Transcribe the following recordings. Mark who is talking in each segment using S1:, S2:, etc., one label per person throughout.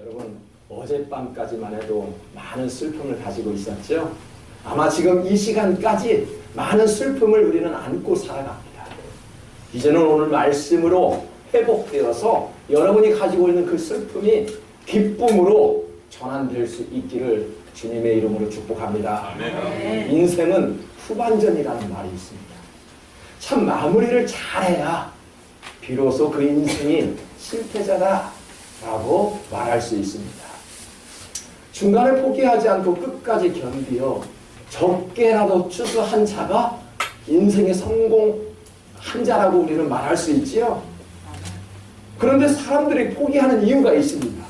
S1: 여러분 어젯밤까지만 해도 많은 슬픔을 가지고 있었죠. 아마 지금 이 시간까지 많은 슬픔을 우리는 안고 살아갑니다. 이제는 오늘 말씀으로 회복되어서 여러분이 가지고 있는 그 슬픔이 기쁨으로 전환될 수 있기를 주님의 이름으로 축복합니다.
S2: 아멘.
S1: 인생은 후반전이라는 말이 있습니다. 참 마무리를 잘해야 비로소 그 인생이 실패자다 라고 말할 수 있습니다. 중간에 포기하지 않고 끝까지 견디어 적게라도 추수한 자가 인생의 성공한 자라고 우리는 말할 수 있지요. 그런데 사람들이 포기하는 이유가 있습니다.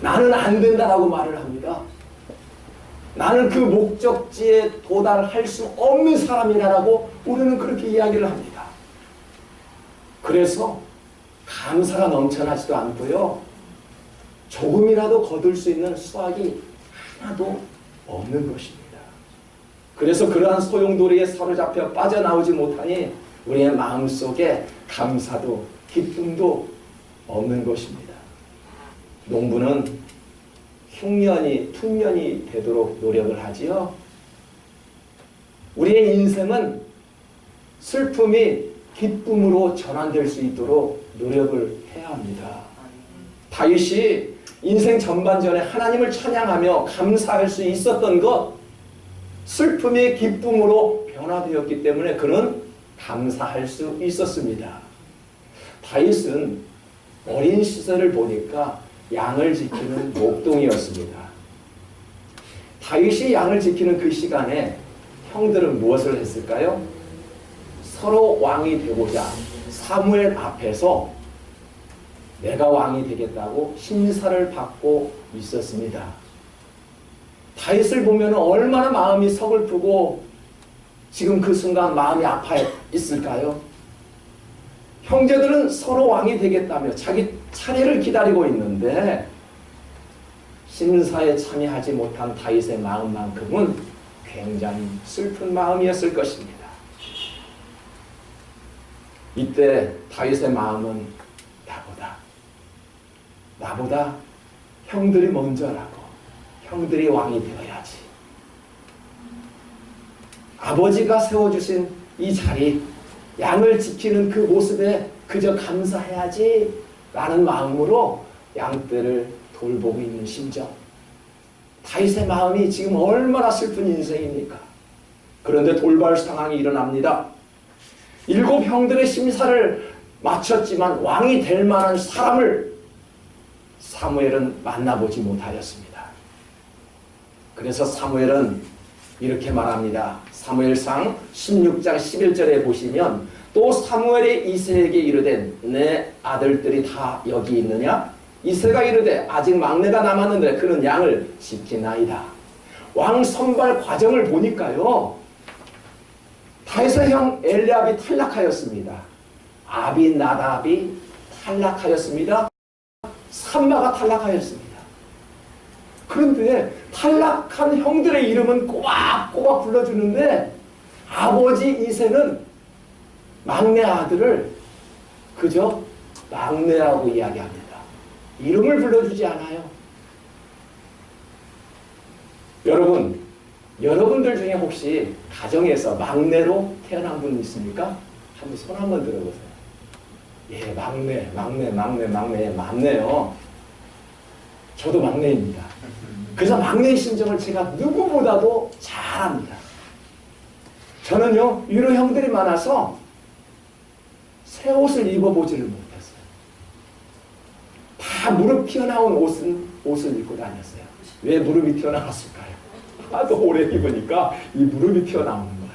S1: 나는 안 된다라고 말을 합니다. 나는 그 목적지에 도달할 수 없는 사람이라고 우리는 그렇게 이야기를 합니다. 그래서 감사가 넘쳐나지도 않고요. 조금이라도 거둘 수 있는 수확이 하나도 없는 것입니다. 그래서 그러한 소용돌이에 사로잡혀 빠져나오지 못하니 우리의 마음속에 감사도 기쁨도 없는 것입니다. 농부는 흉년이 퉁년이 되도록 노력을 하지요. 우리의 인생은 슬픔이 기쁨으로 전환될 수 있도록 노력을 해야 합니다. 다윗이 인생 전반전에 하나님을 찬양하며 감사할 수 있었던 것, 슬픔이 기쁨으로 변화되었기 때문에 그는 감사할 수 있었습니다. 다윗은 어린 시절을 보니까 양을 지키는 목동이었습니다. 다윗이 양을 지키는 그 시간에 형들은 무엇을 했을까요? 서로 왕이 되고자 사무엘 앞에서 내가 왕이 되겠다고 심사를 받고 있었습니다. 다윗을 보면 얼마나 마음이 서글프고 지금 그 순간 마음이 아파 있을까요? 형제들은 서로 왕이 되겠다며 자기 차례를 기다리고 있는데 심사에 참여하지 못한 다윗의 마음만큼은 굉장히 슬픈 마음이었을 것입니다. 이때 다윗의 마음은 나보다 나보다 형들이 먼저라고 형들이 왕이 되어야지. 아버지가 세워주신 이 자리 양을 지키는 그 모습에 그저 감사해야지 라는 마음으로 양떼를 돌보고 있는 심정. 다윗의 마음이 지금 얼마나 슬픈 인생입니까? 그런데 돌발 상황이 일어납니다. 일곱 형들의 심사를 마쳤지만 왕이 될 만한 사람을 사무엘은 만나보지 못하였습니다. 그래서 사무엘은 이렇게 말합니다. 사무엘상 16장 11절에 보시면 또 사무엘이 이세에게 이르되 내 아들들이 다 여기 있느냐? 이세가 이르되 아직 막내가 남았는데 그는 양을 지키나이다. 왕 선발 과정을 보니까요. 다윗의 형 엘리압이 탈락하였습니다. 아비 나답이 탈락하였습니다. 삼마가 탈락하였습니다. 그런데 탈락한 형들의 이름은 꼬박꼬박 불러주는데 아버지 이세는 막내 아들을 그저 막내라고 이야기합니다. 이름을 불러주지 않아요. 여러분, 여러분들 중에 혹시 가정에서 막내로 태어난 분 있습니까? 한번 손 한번 들어보세요. 예, 막내, 막내, 막내, 막내, 맞네요. 저도 막내입니다. 그래서 막내의 심정을 제가 누구보다도 잘 압니다. 저는요, 위로 형들이 많아서 새 옷을 입어보지를 못했어요. 다 무릎 튀어나온 옷은 옷을 입고 다녔어요. 왜 무릎이 튀어나왔을까요? 하도 오래 입으니까 이 무릎이 튀어나오는 거예요.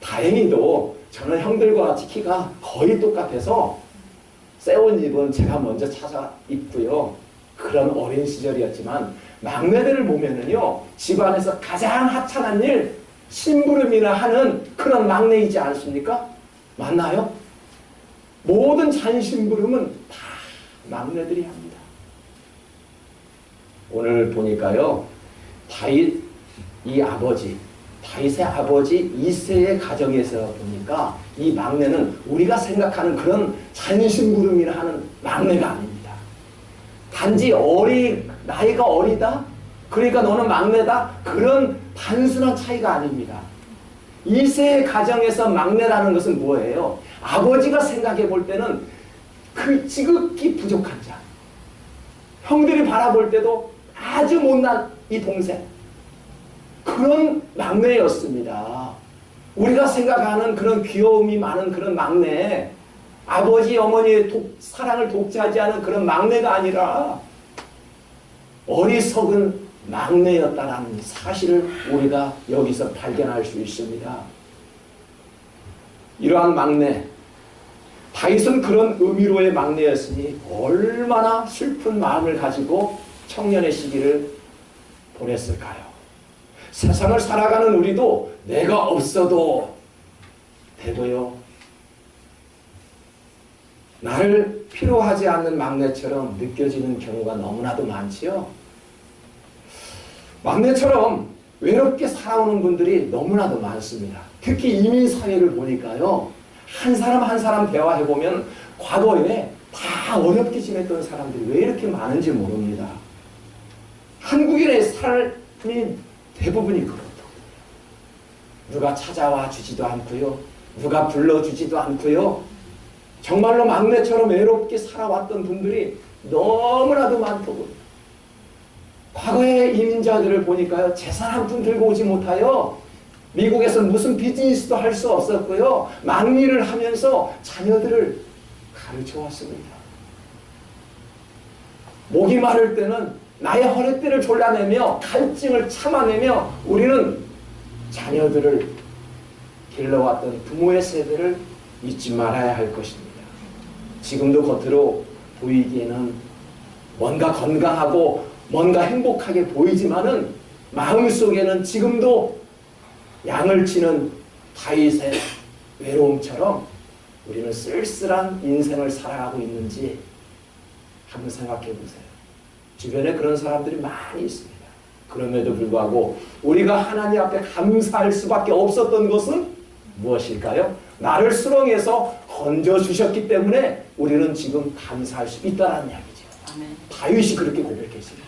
S1: 다행히도 저는 형들과 키가 거의 똑같아서 새옷 입은 제가 먼저 찾아 입고요. 그런 어린 시절이었지만 막내들을 보면은요 집안에서 가장 하찮은 일 심부름이나 하는 그런 막내이지 않습니까? 맞나요? 모든 잔심부름은 다 막내들이 합니다. 오늘 보니까요 다윗 이 아버지 다윗의 아버지 이세의 가정에서 보니까 이 막내는 우리가 생각하는 그런 잔심부름이나 하는 막내가 아닙니다. 단지 어리 나이가 어리다. 그러니까 너는 막내다. 그런 단순한 차이가 아닙니다. 이세의 가정에서 막내라는 것은 뭐예요? 아버지가 생각해 볼 때는 그 지극히 부족한 자. 형들이 바라볼 때도 아주 못난 이 동생. 그런 막내였습니다. 우리가 생각하는 그런 귀여움이 많은 그런 막내, 아버지, 어머니의 독- 사랑을 독차지 않은 그런 막내가 아니라 어리석은 막내였다는 사실을 우리가 여기서 발견할 수 있습니다. 이러한 막내, 다윗은 그런 의미로의 막내였으니 얼마나 슬픈 마음을 가지고 청년의 시기를 보냈을까요? 세상을 살아가는 우리도 내가 없어도 되고요. 나를 필요하지 않는 막내처럼 느껴지는 경우가 너무나도 많지요. 막내처럼 외롭게 살아오는 분들이 너무나도 많습니다. 특히 이민 사회를 보니까요. 한 사람 한 사람 대화해 보면 과거에 다 어렵게 지냈던 사람들이 왜 이렇게 많은지 모릅니다. 한국인의 삶이 대부분이 그렇더군요. 누가 찾아와 주지도 않고요. 누가 불러주지도 않고요. 정말로 막내처럼 외롭게 살아왔던 분들이 너무나도 많더군요. 과거의 이민자들을 보니까요. 재산 한 푼 들고 오지 못하여 미국에서 무슨 비즈니스도 할 수 없었고요. 막리를 하면서 자녀들을 가르쳐 왔습니다. 목이 마를 때는 나의 허리띠를 졸라내며 갈증을 참아내며 우리는 자녀들을 길러왔던 부모의 세대를 잊지 말아야 할 것입니다. 지금도 겉으로 보이기에는 뭔가 건강하고 뭔가 행복하게 보이지만은 마음 속에는 지금도 양을 치는 다윗의 외로움처럼 우리는 쓸쓸한 인생을 살아가고 있는지 한번 생각해 보세요. 주변에 그런 사람들이 많이 있습니다. 그럼에도 불구하고 우리가 하나님 앞에 감사할 수밖에 없었던 것은 무엇일까요? 나를 수렁에서 건져 주셨기 때문에 우리는 지금 감사할 수 있다는 이야기죠.
S2: 아멘.
S1: 다윗이 그렇게 고백했습니다.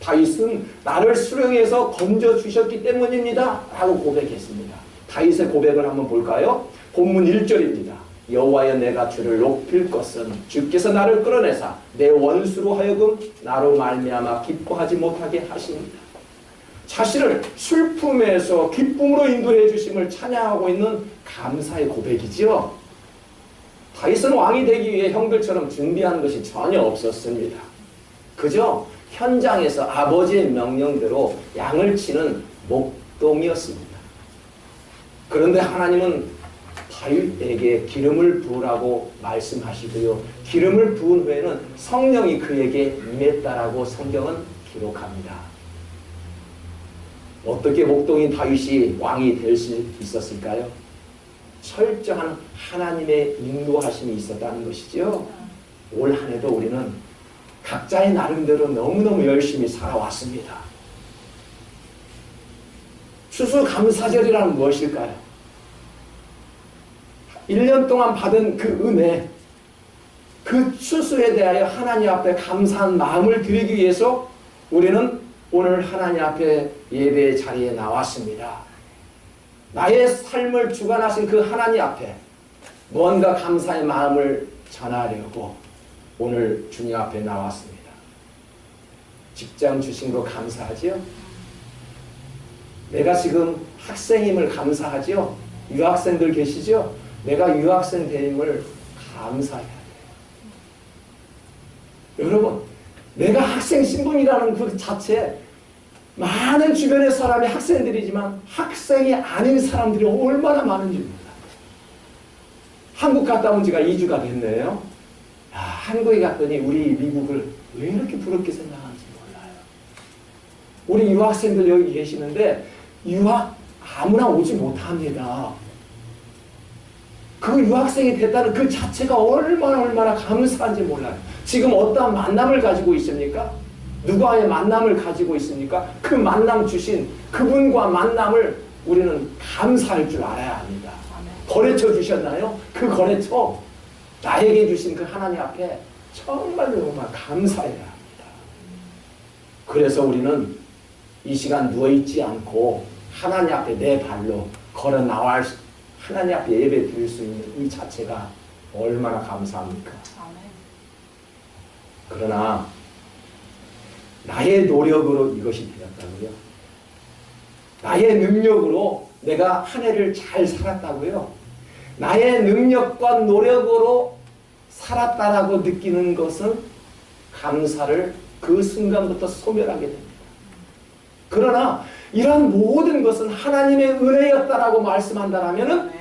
S1: 다윗은 나를 수령해서 건져 주셨기 때문입니다. 라고 고백했습니다. 다윗의 고백을 한번 볼까요? 본문 1절입니다. 여호와여 내가 주를 높일 것은 주께서 나를 끌어내사 내 원수로 하여금 나로 말미암아 기뻐하지 못하게 하십니다. 자신을 슬픔에서 기쁨으로 인도해 주심을 찬양하고 있는 감사의 고백이지요. 다윗은 왕이 되기 위해 형들처럼 준비한 것이 전혀 없었습니다. 그저 현장에서 아버지의 명령대로 양을 치는 목동이었습니다. 그런데 하나님은 다윗에게 기름을 부으라고 말씀하시고요. 기름을 부은 후에는 성령이 그에게 임했다라고 성경은 기록합니다. 어떻게 목동인 다윗이 왕이 될 수 있었을까요? 철저한 하나님의 인도하심이 있었다는 것이죠. 올 한 해도 우리는 각자의 나름대로 너무너무 열심히 살아왔습니다. 추수감사절이라는 무엇일까요? 1년 동안 받은 그 은혜, 그 추수에 대하여 하나님 앞에 감사한 마음을 드리기 위해서 우리는 오늘 하나님 앞에 예배의 자리에 나왔습니다. 나의 삶을 주관하신 그 하나님 앞에 무언가 감사의 마음을 전하려고 오늘 주님 앞에 나왔습니다. 직장 주신 거 감사하지요? 내가 지금 학생임을 감사하지요? 유학생들 계시죠? 내가 유학생 되임을 감사해야 돼요. 여러분, 내가 학생 신분이라는 그 자체 많은 주변의 사람이 학생들이지만 학생이 아닌 사람들이 얼마나 많은지 몰라요. 한국 갔다 온 지가 2주가 됐네요. 야, 한국에 갔더니 우리 미국을 왜 이렇게 부럽게 생각하는지 몰라요. 우리 유학생들 여기 계시는데 유학 아무나 오지 못합니다. 그 유학생이 됐다는 그 자체가 얼마나 얼마나 감사한지 몰라요. 지금 어떠한 만남을 가지고 있습니까? 누구와의 만남을 가지고 있습니까? 그 만남 주신 그분과 만남을 우리는 감사할 줄 알아야 합니다. 거래처 주셨나요? 그 거래처 나에게 주신 그 하나님 앞에 정말 정말 감사해야 합니다. 그래서 우리는 이 시간 누워있지 않고 하나님 앞에 내 발로 걸어 나와 하나님 앞에 예배 드릴 수 있는 이 자체가 얼마나 감사합니까? 그러나 나의 노력으로 이것이 되었다고요? 나의 능력으로 내가 한 해를 잘 살았다고요? 나의 능력과 노력으로 살았다라고 느끼는 것은 감사를 그 순간부터 소멸하게 됩니다. 그러나 이러한 모든 것은 하나님의 은혜였다라고 말씀한다라면은
S2: 아멘.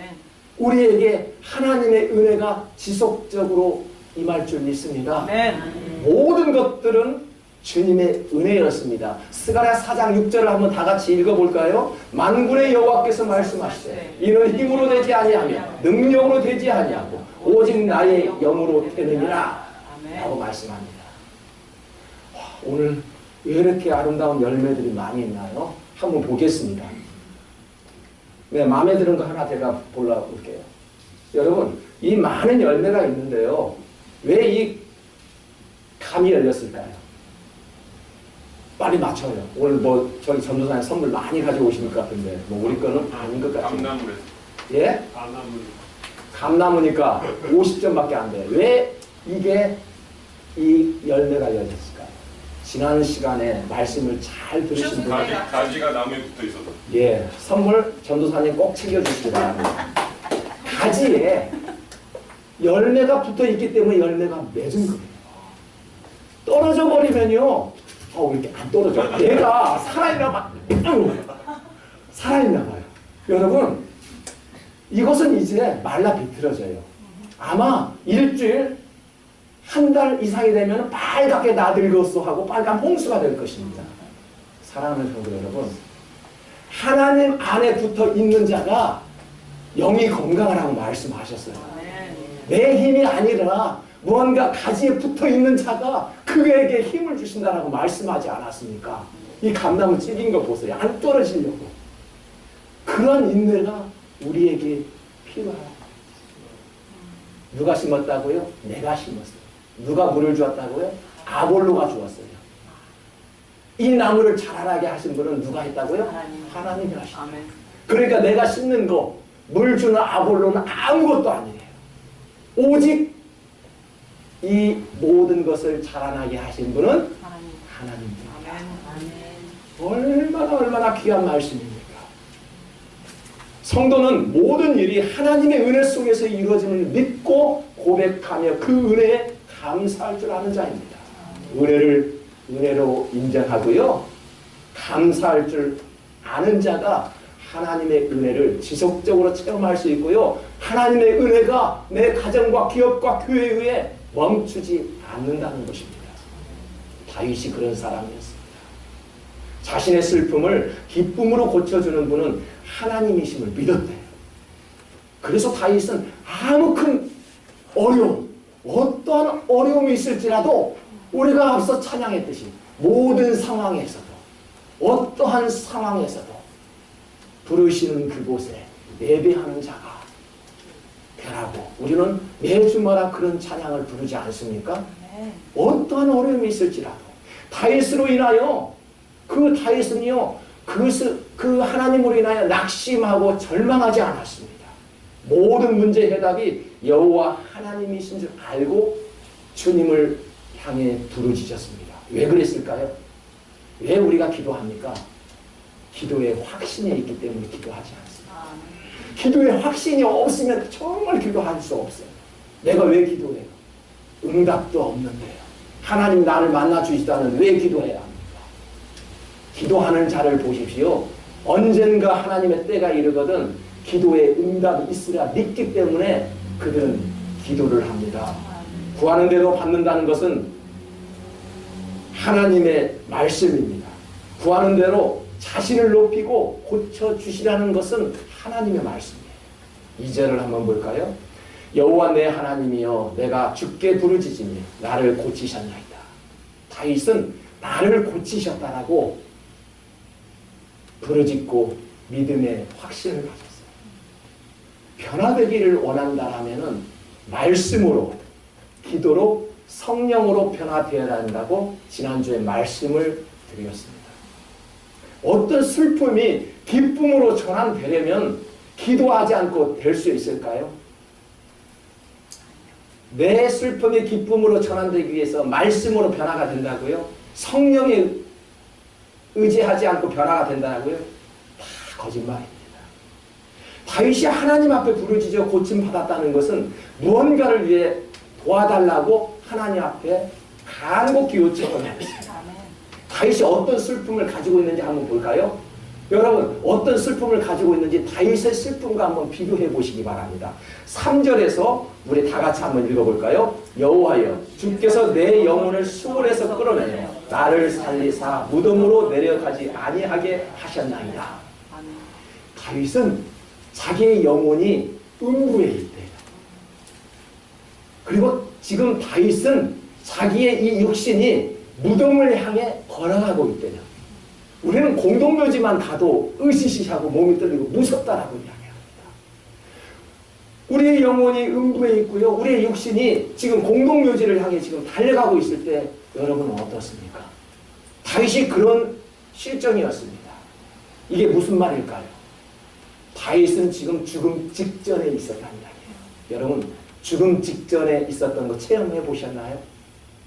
S1: 우리에게 하나님의 은혜가 지속적으로 임할 줄 믿습니다.
S2: 아멘.
S1: 모든 것들은 주님의 은혜였습니다. 스가랴 4장 6절을 한번 다 같이 읽어볼까요? 만군의 여호와께서 말씀하시되 이는 힘으로 되지 아니하며 능력으로 되지 아니하고 오직 나의 영으로 되느니라 라고. 말씀합니다. 와, 오늘 왜 이렇게 아름다운 열매들이 많이 있나요? 한번 보겠습니다. 네, 마음에 드는 거 하나 제가 골라볼게요. 여러분, 이 많은 열매가 있는데요. 왜 이 감이 열렸을까요? 빨리 맞춰요. 오늘 뭐 저기 전도사님 선물 많이 가지고 오실 것 같은데 뭐 우리 거는 아닌 것 같아요.
S3: 감나물에
S1: 예?
S3: 감나물
S1: 감나무니까 50점밖에 안 돼. 왜 이게 이 열매가 열렸을까요? 지난 시간에 말씀을 잘 들으신 분,
S3: 가지 가지가 나무에 붙어 있어서
S1: 예, 선물 전도사님 꼭 챙겨주시기 바랍니다. 가지에 열매가 붙어 있기 때문에 열매가 맺은 거예요. 떨어져 버리면요, 어, 왜 이렇게 안 떨어져? 얘가 살아있나 봐. 살아있나 봐요. 여러분, 이것은 이제 말라 비틀어져요. 아마 일주일, 한 달 이상이 되면 빨갛게 나들겠어 하고 빨간 홍수가 될 것입니다. 사랑하는 성도 여러분, 하나님 안에 붙어 있는 자가 영이 건강하라고 말씀하셨어요. 내 힘이 아니라 무언가 가지에 붙어 있는 자가 그에게 힘을 주신다라고 말씀하지 않았습니까? 이 감나무 찔린 거 보세요. 안 떨어지려고. 그런 인내가 우리에게 필요하다. 누가 심었다고요? 내가 심었어요. 누가 물을 주었다고요? 아볼로가 주었어요. 이 나무를 자라나게 하신 분은 누가 했다고요?
S2: 하나님.
S1: 하나님이
S2: 아멘.
S1: 그러니까 내가 심는 거, 물 주는 아볼로는 아무것도 아니에요. 오직 이 모든 것을 자라나게 하신 분은
S2: 하나님.
S1: 하나님입니다. 얼마나 얼마나 귀한 말씀입니까? 성도는 모든 일이 하나님의 은혜 속에서 이루어짐을 믿고 고백하며 그 은혜에 감사할 줄 아는 자입니다. 은혜를 은혜로 인정하고요. 감사할 줄 아는 자가 하나님의 은혜를 지속적으로 체험할 수 있고요. 하나님의 은혜가 내 가정과 기업과 교회에 멈추지 않는다는 것입니다. 다윗이 그런 사람이었습니다. 자신의 슬픔을 기쁨으로 고쳐주는 분은 하나님이심을 믿었대요. 그래서 다윗은 아무 큰 어려움, 어떠한 어려움이 있을지라도 우리가 앞서 찬양했듯이 모든 상황에서도 어떠한 상황에서도 부르시는 그곳에 예배하는 자가 되라고 우리는 매주마다 그런 찬양을 부르지 않습니까? 어떠한 어려움이 있을지라도 다윗으로 인하여 그 다윗은요 그것을 그 하나님으로 인하여 낙심하고 절망하지 않았습니다. 모든 문제 해답이 여호와 하나님이신 줄 알고 주님을 향해 부르짖었습니다. 왜 그랬을까요? 왜 우리가 기도합니까? 기도에 확신이 있기 때문에 기도하지 않습니다. 기도에 확신이 없으면 정말 기도할 수 없어요. 내가 왜 기도해요? 응답도 없는데요. 하나님 나를 만나 않은 왜 기도해야 합니까? 기도하는 자를 보십시오. 언젠가 하나님의 때가 이르거든 기도에 응답이 있으라 믿기 때문에 그들은 기도를 합니다. 구하는 대로 받는다는 것은 하나님의 말씀입니다. 구하는 대로 자신을 높이고 고쳐 주시라는 것은 하나님의 말씀이에요. 2절을 한번 볼까요? 여호와 내 하나님이여 내가 주께 부르짖으니 나를 고치셨나이다. 다윗은 나를 고치셨다라고 부르짖고 믿음의 확신을 가졌어요. 변화되기를 원한다라면은 말씀으로 기도로 성령으로 변화되어야 한다고 지난주에 말씀을 드렸습니다. 어떤 슬픔이 기쁨으로 전환되려면 기도하지 않고 될 수 있을까요? 내 슬픔이 기쁨으로 전환되기 위해서 말씀으로 변화가 된다고요? 성령에 의지하지 않고 변화가 된다고요? 다 거짓말입니다. 다윗이 하나님 앞에 부르짖어 고침 받았다는 것은 무언가를 위해 도와달라고 하나님 앞에 간곡히 요청을 했습니다. 다윗이 어떤 슬픔을 가지고 있는지 한번 볼까요? 여러분 어떤 슬픔을 가지고 있는지 다윗의 슬픔과 한번 비교해 보시기 바랍니다. 3절에서 우리 다 같이 한번 읽어볼까요? 여호와여 주께서 내 영혼을 수월에서 끌어내어 나를 살리사 무덤으로 내려가지 아니하게 하셨나이다. 다윗은 자기의 영혼이 음부에 있대요. 그리고 지금 다윗은 자기의 이 육신이 무덤을 향해 걸어가고 있대요. 우리는 공동묘지만 가도 으시시하고 몸이 떨리고 무섭다라고 이야기합니다. 우리의 영혼이 음부에 있고요. 우리의 육신이 지금 공동묘지를 향해 지금 달려가고 있을 때 여러분은 어떻습니까? 다윗이 그런 실정이었습니다. 이게 무슨 말일까요? 다윗은 지금 죽음 직전에 이야기예요. 여러분 죽음 직전에 있었던 거 체험해 보셨나요?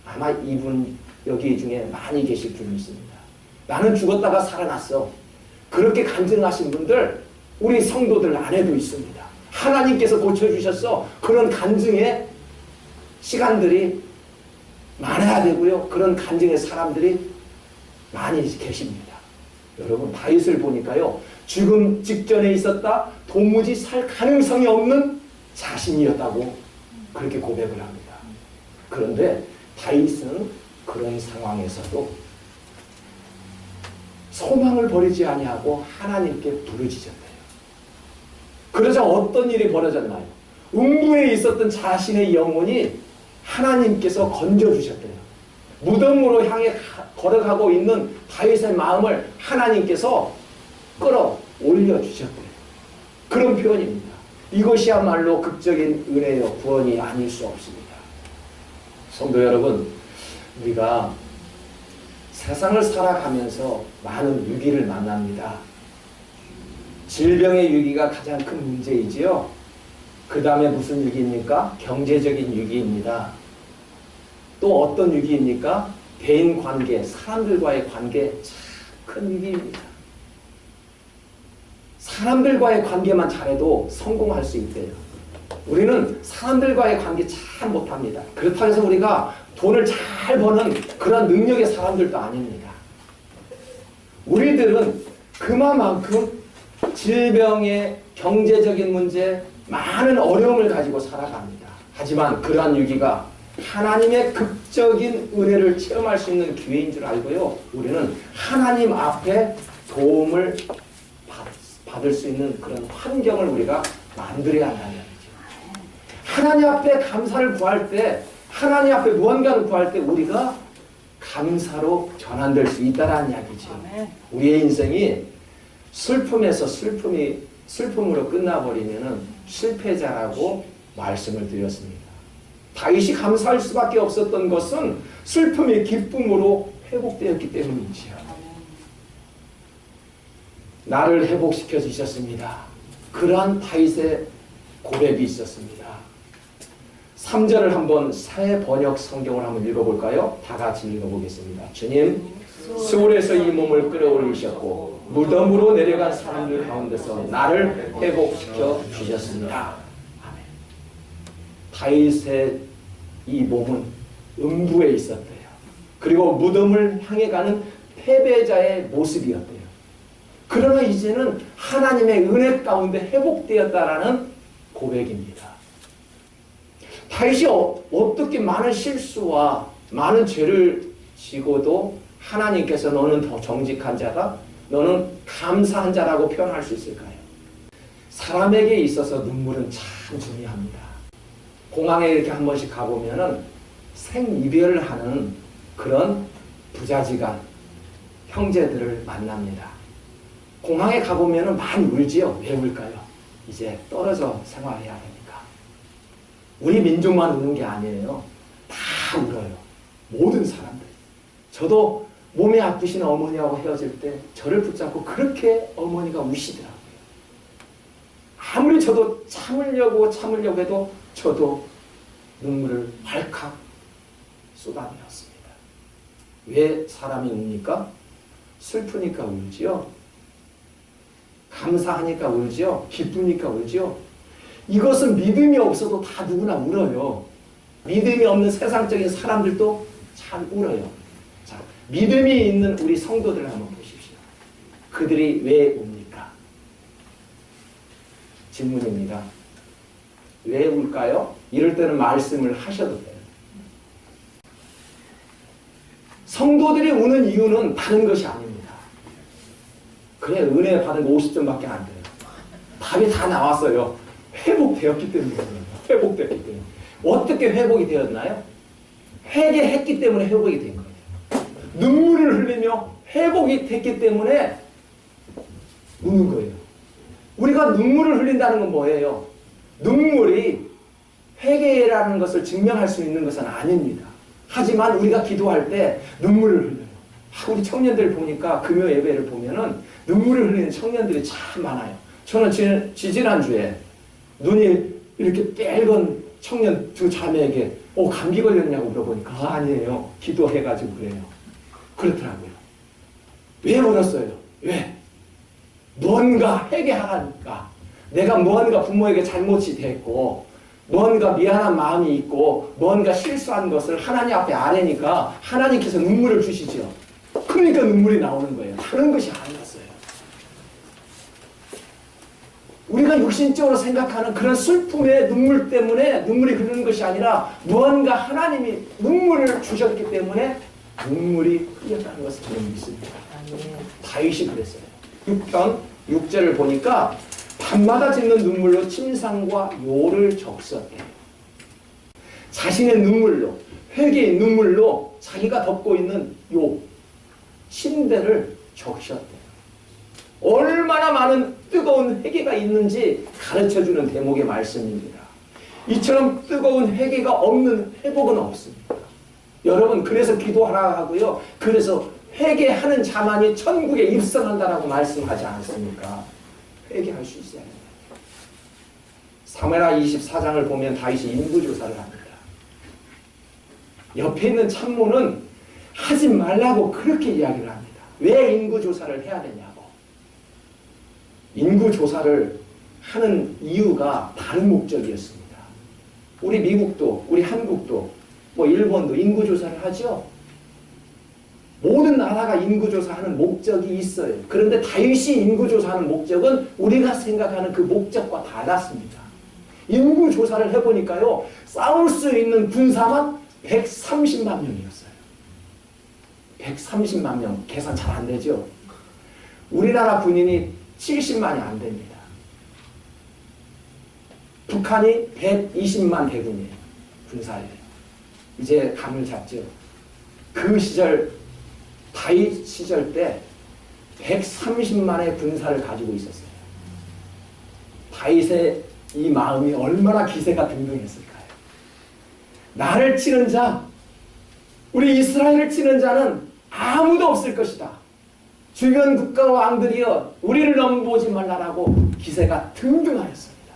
S1: 아마 이분 여기 중에 많이 계실 줄 믿습니다. 나는 죽었다가 살아났어. 그렇게 간증하신 분들 우리 성도들 안에도 있습니다. 하나님께서 고쳐주셨어. 그런 간증의 시간들이 많아야 되고요. 그런 간증의 사람들이 많이 계십니다. 여러분 다윗을 보니까요. 죽음 직전에 있었다. 도무지 살 가능성이 없는 자신이었다고 그렇게 고백을 합니다. 그런데 다윗은 그런 상황에서도 소망을 버리지 아니하고 하나님께 부르짖었대요. 그러자 어떤 일이 벌어졌나요? 음부에 있었던 자신의 영혼이 하나님께서 건져주셨대요. 무덤으로 향해 가- 걸어가고 있는 다윗의 마음을 하나님께서 끌어 올려주셨대요. 그런 표현입니다. 이것이야말로 극적인 은혜요 구원이 아닐 수 없습니다. 성도 여러분, 우리가 세상을 살아가면서 많은 위기를 만납니다. 질병의 위기가 가장 큰 문제이지요. 그 다음에 무슨 위기입니까? 경제적인 위기입니다. 또 어떤 위기입니까? 대인 관계, 사람들과의 관계 참 큰 위기입니다. 사람들과의 관계만 잘해도 성공할 수 있대요. 우리는 사람들과의 관계 참 못합니다. 그렇다고 해서 우리가 돈을 잘 버는 그런 능력의 사람들도 아닙니다. 우리들은 그만큼 질병의 경제적인 문제, 많은 어려움을 가지고 살아갑니다. 하지만 그러한 위기가 하나님의 극적인 은혜를 체험할 수 있는 기회인 줄 알고요. 우리는 하나님 앞에 도움을 받, 받을 수 있는 그런 환경을 우리가 만들어야 한다는 얘기죠. 하나님 앞에 감사를 구할 때, 하나님 앞에 무언가를 구할 때 우리가 감사로 전환될 수 있다라는 이야기죠. 우리의 인생이 슬픔에서 슬픔이 슬픔으로 끝나버리면은 실패자라고 말씀을 드렸습니다. 다윗이 감사할 수밖에 없었던 것은 슬픔이 기쁨으로 회복되었기 때문이지요. 나를 회복시켜 주셨습니다. 그러한 다윗의 고백이 있었습니다. 3절을 한번 새 번역 성경을 한번 읽어볼까요? 다 같이 읽어보겠습니다. 주님, 수월에서 이 몸을 끌어올리셨고 무덤으로 내려간 사람들 가운데서 나를 회복시켜 주셨습니다. 다윗의 이 몸은 음부에 있었대요. 그리고 무덤을 향해 가는 패배자의 모습이었대요. 그러나 이제는 하나님의 은혜 가운데 회복되었다라는 고백입니다. 다윗이 어, 어떻게 많은 실수와 많은 죄를 지고도 하나님께서 너는 더 정직한 자다, 너는 감사한 자라고 표현할 수 있을까요? 사람에게 있어서 눈물은 참 중요합니다. 공항에 이렇게 한 번씩 가보면은 생이별을 하는 그런 부자지간 형제들을 만납니다. 공항에 가보면은 많이 울지요. 왜 울까요? 이제 떨어져 생활해야 되니까. 우리 민족만 우는 게 아니에요. 다다 울어요. 모든 사람들이. 저도 몸이 아프신 어머니하고 헤어질 때 저를 붙잡고 그렇게 어머니가 우시더라고요. 아무리 저도 참으려고 참으려고 해도 저도 눈물을 발칵 쏟아내었습니다. 왜 사람이 웁니까? 슬프니까 울지요. 감사하니까 울지요. 기쁘니까 울지요. 이것은 믿음이 없어도 다 누구나 울어요. 믿음이 없는 세상적인 사람들도 잘 울어요. 자, 믿음이 있는 우리 성도들 한번 보십시오. 그들이 왜 웁니까? 질문입니다. 왜 울까요? 이럴 때는 말씀을 하셔도 돼요. 성도들이 우는 이유는 다른 것이 아닙니다. 그래, 은혜 받은 거 50점밖에 안 돼요. 답이 다 나왔어요. 회복되었기 때문이에요. 회복되었기 때문에. 어떻게 회복이 되었나요? 회개했기 때문에 회복이 된 거예요. 눈물을 흘리며 회복이 됐기 때문에 우는 거예요. 우리가 눈물을 흘린다는 건 뭐예요? 눈물이 회개라는 것을 증명할 수 있는 것은 아닙니다. 하지만 우리가 기도할 때 눈물을 흘려요. 아, 우리 청년들 보니까 금요 예배를 보면은 눈물을 흘리는 청년들이 참 많아요. 저는 지, 지지난주에 눈이 이렇게 빨간 청년 두 자매에게 어, 감기 걸렸냐고 물어보니까 아, 아니에요. 기도해가지고 그래요. 그렇더라고요. 왜 울었어요? 왜? 뭔가 회개하니까 내가 뭔가 부모에게 잘못이 됐고 뭔가 미안한 마음이 있고 뭔가 실수한 것을 하나님 앞에 아뢰니까 하나님께서 눈물을 주시죠. 그러니까 눈물이 나오는 거예요. 다른 것이 아니었어요. 우리가 육신적으로 생각하는 그런 슬픔의 눈물 때문에 눈물이 흐르는 것이 아니라 무언가 하나님이 눈물을 주셨기 때문에 눈물이 흘렸다는 것을 저는 믿습니다. 다윗이 그랬어요. 6편 6절을 보니까 밤마다 짓는 눈물로 침상과 요를 적셨대요. 자신의 눈물로 회개의 눈물로 자기가 덮고 있는 요 침대를 적셨대요. 얼마나 많은 뜨거운 회개가 있는지 가르쳐주는 대목의 말씀입니다. 이처럼 뜨거운 회개가 없는 회복은 없습니다. 여러분 그래서 기도하라 하고요. 그래서 회개하는 자만이 천국에 입성한다라고 말씀하지 않습니까? 회개할 수 있어야 합니다. 사무엘하 24장을 보면 다윗이 인구조사를 합니다. 옆에 있는 참모는 하지 말라고 그렇게 이야기를 합니다. 왜 인구조사를 해야 되냐고. 인구조사를 하는 이유가 다른 목적이었습니다. 우리 미국도, 우리 한국도, 뭐 일본도 인구조사를 하죠. 모든 나라가 인구조사하는 목적이 있어요. 그런데 다윗이 인구조사하는 목적은 우리가 생각하는 그 목적과 달랐습니다. 인구조사를 해보니까요, 싸울 수 있는 군사만 130만 명이었어요. 130만 명, 계산 잘 안 되죠? 우리나라 군인이 70만이 안 됩니다. 북한이 120만 대군이에요. 군사예요. 이제 감을 잡죠. 그 시절 다윗 시절 때 130만의 군사를 가지고 있었어요. 다윗의 이 마음이 얼마나 기세가 등등했을까요? 나를 치는 자, 우리 이스라엘을 치는 자는 아무도 없을 것이다. 주변 국가와 왕들이여 우리를 넘보지 말라라고 기세가 등등하였습니다.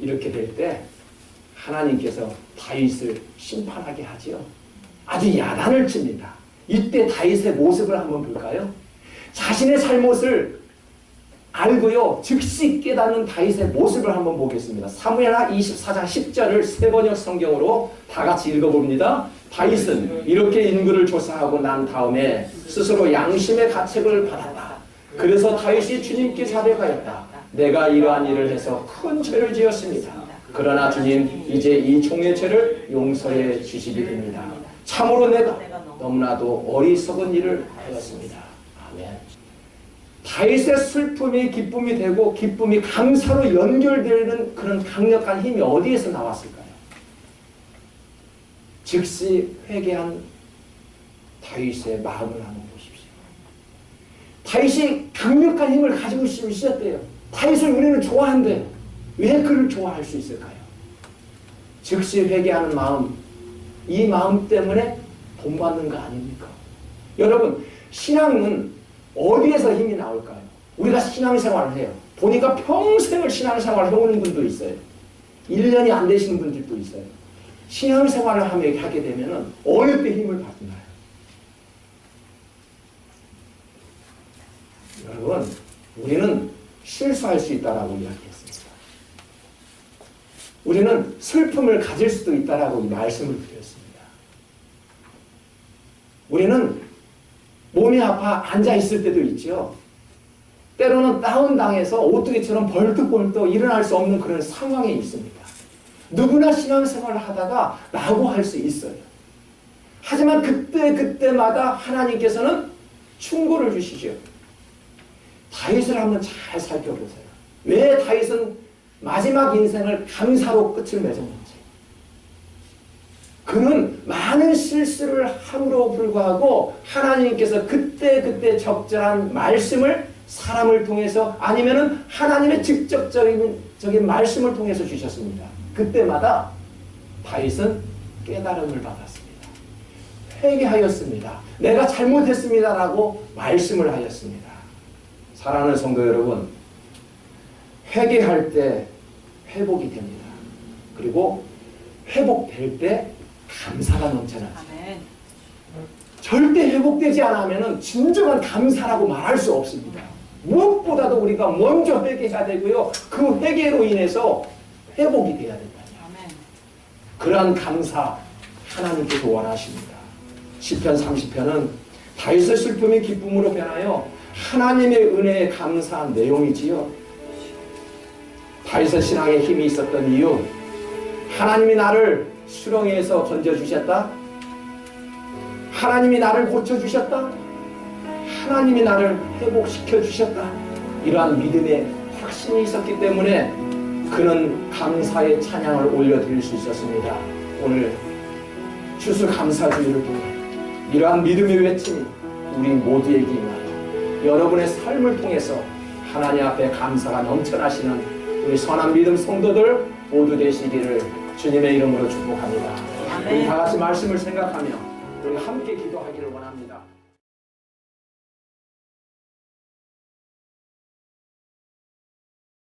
S1: 이렇게 될 때 하나님께서 다윗을 심판하게 하지요. 아주 야단을 칩니다. 이때 다윗의 모습을 한번 볼까요? 자신의 잘못을 알고요. 즉시 깨닫는 다윗의 모습을 한번 보겠습니다. 사무엘하 24장 10절을 세 번역 성경으로 다 같이 읽어봅니다. 다윗은 이렇게 인구를 조사하고 난 다음에 스스로 양심의 가책을 받았다. 그래서 다윗이 주님께 자백하였다. 내가 이러한 일을 해서 큰 죄를 지었습니다. 그러나 주님 이제 이 종의 죄를 용서해 주시기 됩니다. 참으로 내가 너무나도 어리석은 일을 하였습니다. 아멘. 다윗의 슬픔이 기쁨이 되고 기쁨이 감사로 연결되는 그런 강력한 힘이 어디에서 나왔을까요? 즉시 회개한 다윗의 마음을 한번 보십시오. 다윗이 강력한 힘을 가지고 있었대요. 다윗을 우리는 좋아한대요. 왜 그를 좋아할 수 있을까요? 즉시 회개하는 마음, 이 마음 때문에 본받는 거 아닙니까? 여러분, 신앙은 어디에서 힘이 나올까요? 우리가 신앙생활을 해요. 보니까 평생을 신앙생활을 해오는 분도 있어요. 1년이 안 되시는 분들도 있어요. 신앙생활을 하게 되면 어느 때 힘을 받나요? 여러분, 우리는 실수할 수 있다라고 이야기했습니다. 우리는 슬픔을 가질 수도 있다라고 말씀을 드렸습니다. 우리는 몸이 아파 앉아 있을 때도 있죠. 때로는 다운당해서 오뚜기처럼 벌떡벌떡 일어날 수 없는 그런 상황에 있습니다. 누구나 신앙생활을 하다가 낙오할 수 있어요. 하지만 그때 그때마다 하나님께서는 충고를 주시죠. 다윗을 한번 잘 살펴보세요. 왜 다윗은 마지막 인생을 감사로 끝을 맺었는지. 그는 많은 실수를 함으로 불구하고 하나님께서 그때 그때 적절한 말씀을 사람을 통해서 아니면은 하나님의 직접적인 적인 말씀을 통해서 주셨습니다. 그때마다 다윗은 깨달음을 받았습니다. 회개하였습니다. 내가 잘못했습니다라고 말씀을 하였습니다. 사랑하는 성도 여러분, 회개할 때 회복이 됩니다. 그리고 회복될 때 감사가 넘쳐나죠.
S2: 아멘.
S1: 절대 회복되지 않으면 진정한 감사라고 말할 수 없습니다. 무엇보다도 우리가 먼저 회개해야 되고요. 그 회개로 인해서 회복이 돼야 된다. 그러한 감사 하나님께서 원하십니다. 시편 30편은 다윗의 슬픔이 기쁨으로 변하여 하나님의 은혜에 감사한 내용이지요. 다윗의 신앙에 힘이 있었던 이유 하나님이 나를 수렁에서 건져주셨다. 하나님이 나를 고쳐주셨다. 하나님이 나를 회복시켜 주셨다. 이러한 믿음의 확신이 있었기 때문에 그는 감사의 찬양을 올려드릴 수 있었습니다. 오늘 추수감사주의를 통해 이러한 믿음의 외침이 우리 모두에게 임하여 여러분의 삶을 통해서 하나님 앞에 감사가 넘쳐나시는 우리 선한 믿음 성도들 모두 되시기를 주님의 이름으로 축복합니다. 우리 다 같이 말씀을 생각하며 우리 함께 기도하기를 원합니다.